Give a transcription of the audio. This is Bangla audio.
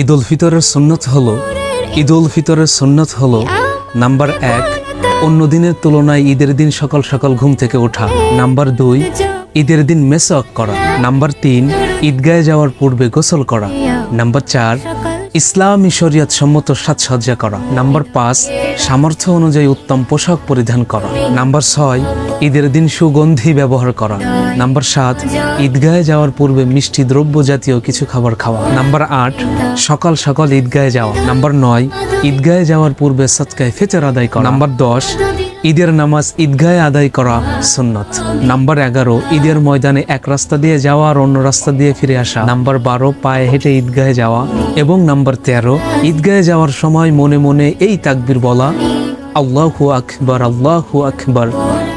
ঈদ উল ফিতরের সুন্নত হলো ঈদ উল ফিতরের সুন্নত হল নাম্বার এক, অন্য দিনের তুলনায় ঈদের দিন সকাল সকাল ঘুম থেকে ওঠা। নাম্বার দুই, ঈদের দিন মেসওয়াক করা। নাম্বার তিন ঈদগায় যাওয়ার পূর্বে গোসল করা। নাম্বার চার, ইসলামী শরিয়ত সম্মত সাজসজ্জা করা। নাম্বার পাঁচ, সামর্থ্য অনুযায়ী উত্তম পোশাক পরিধান করা। নাম্বার ছয় ঈদের দিন সুগন্ধি ব্যবহার করা। নাম্বার সাত, ঈদগাহে যাওয়ার পূর্বে মিষ্টি দ্রব্য জাতীয় কিছু খাবার খাওয়া। নাম্বার আট, সকাল সকাল ঈদগাহে যাওয়া। নাম্বার নয়, ঈদগাহে যাওয়ার পূর্বে সৎকায় ফেতর আদায় করা। নাম্বার দশ, ঈদের নামাজ ঈদগাহে আদায় করা সুন্নত। নাম্বার এগারো, ঈদের ময়দানে এক রাস্তা দিয়ে যাওয়া আর অন্য রাস্তা দিয়ে ফিরে আসা। নাম্বার বারো, পায়ে হেঁটে ঈদগাহে যাওয়া। এবং নাম্বার তেরো, ঈদগাহে যাওয়ার সময় মনে মনে এই তাকবির বলা, আল্লাহু আকবার আল্লাহু আকবার।